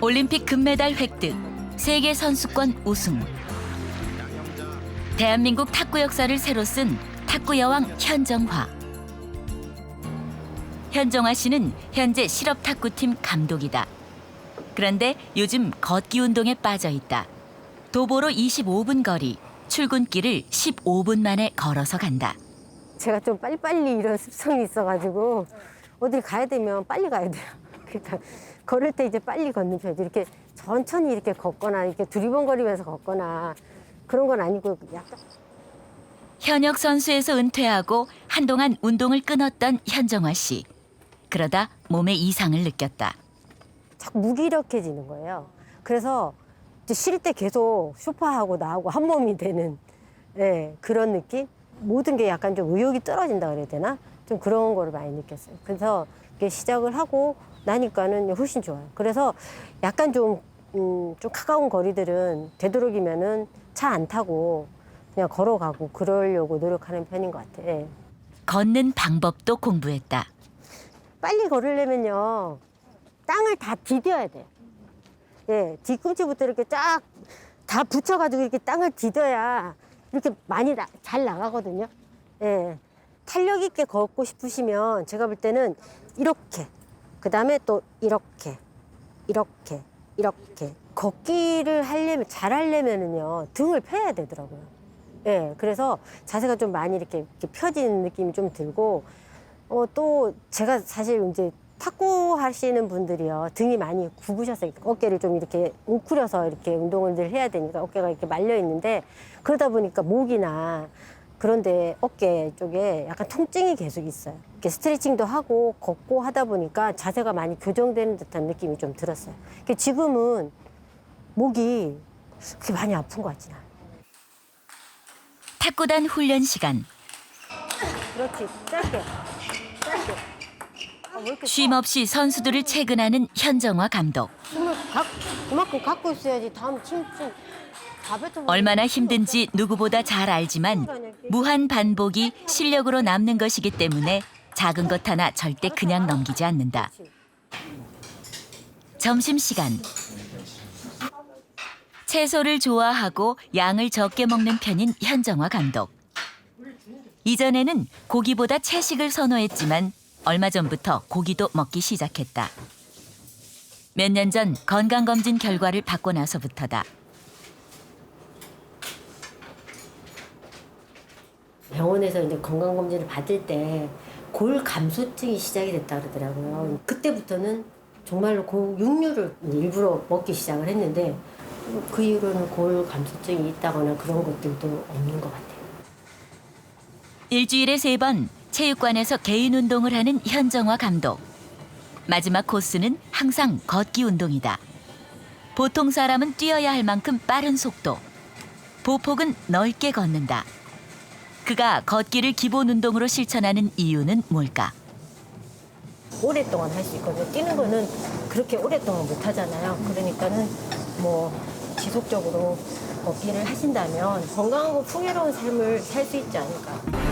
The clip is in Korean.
올림픽 금메달 획득, 세계 선수권 우승. 대한민국 탁구 역사를 새로 쓴 탁구 여왕 현정화. 현정화 씨는 현재 실업 탁구팀 감독이다. 그런데 요즘 걷기 운동에 빠져 있다. 도보로 25분 거리, 출근길을 15분 만에 걸어서 간다. 제가 좀 빨리빨리 이런 습성이 있어가지고 어딜 가야 되면 빨리 가야 돼요. 그러니까 걸을 때 이제 빨리 걷는 편이죠. 이렇게 천천히 이렇게 걷거나 이렇게 두리번거리면서 걷거나 그런 건 아니고 약간 현역 선수에서 은퇴하고 한동안 운동을 끊었던 현정화 씨. 그러다 몸에 이상을 느꼈다. 자꾸 무기력해지는 거예요. 그래서 쉴 때 계속 쇼파하고 나하고 한 몸이 되는 예, 그런 느낌? 모든 게 약간 좀 의욕이 떨어진다 그래야 되나? 좀 그런 거를 많이 느꼈어요. 그래서 이게 시작을 하고 나니까는 훨씬 좋아요. 그래서 약간 좀, 음, 좀 가까운 거리들은 되도록이면은 차 안 타고 그냥 걸어가고 그러려고 노력하는 편인 것 같아. 예. 걷는 방법도 공부했다. 빨리 걸으려면요 땅을 다 디뎌야 돼요. 예, 뒤꿈치부터 이렇게 쫙 다 붙여가지고 이렇게 땅을 디뎌야 이렇게 많이 나- 잘 나가거든요. 예, 탄력 있게 걷고 싶으시면 제가 볼 때는 이렇게 그 다음에 또 이렇게 이렇게 이렇게 걷기를 하려면 잘 하려면은요 등을 펴야 되더라고요. 예, 그래서 자세가 좀 많이 이렇게, 이렇게 펴지는 느낌이 좀 들고 어, 또 제가 사실 이제 탁구 하시는 분들이요 등이 많이 굽으셔서 어깨를 좀 이렇게 웅크려서 이렇게 운동을 늘 해야 되니까 어깨가 이렇게 말려 있는데 그러다 보니까 목이나 그런데 어깨 쪽에 약간 통증이 계속 있어요. 이렇게 스트레칭도 하고 걷고 하다 보니까 자세가 많이 교정되는 듯한 느낌이 좀 들었어요. 그 지금은 목이 그렇게 많이 아픈 것 같진 않아요. 탁구단 훈련 시간. 그렇지, 짧게. 아, 왜 이렇게 쉼 없이 선수들을 체근하는 현정화 감독. 각, 그만큼 갖고 있어야지 다음 뱉어. 얼마나 힘든지 누구보다 잘 알지만 무한 반복이 실력으로 남는 것이기 때문에 작은 것 하나 절대 그냥 넘기지 않는다. 점심 시간. 채소를 좋아하고 양을 적게 먹는 편인 현정화 감독. 이전에는 고기보다 채식을 선호했지만 얼마 전부터 고기도 먹기 시작했다. 몇 년 전 건강검진 결과를 받고 나서부터다. 병원에서 이제 건강검진을 받을 때 골 감소증이 시작이 됐다 그러더라고요. 그때부터는 정말로 고 육류를 일부러 먹기 시작을 했는데 그 이후로는 골 감소증이 있다거나 그런 것들도 없는 것 같아요. 일주일에 세 번 체육관에서 개인 운동을 하는 현정화 감독. 마지막 코스는 항상 걷기 운동이다. 보통 사람은 뛰어야 할 만큼 빠른 속도. 보폭은 넓게 걷는다. 그가 걷기를 기본 운동으로 실천하는 이유는 뭘까? 오랫동안 할 수 있거든요. 뛰는 거는 그렇게 오랫동안 못 하잖아요. 그러니까는 뭐 지속적으로 걷기를 하신다면 건강하고 풍요로운 삶을 살 수 있지 않을까.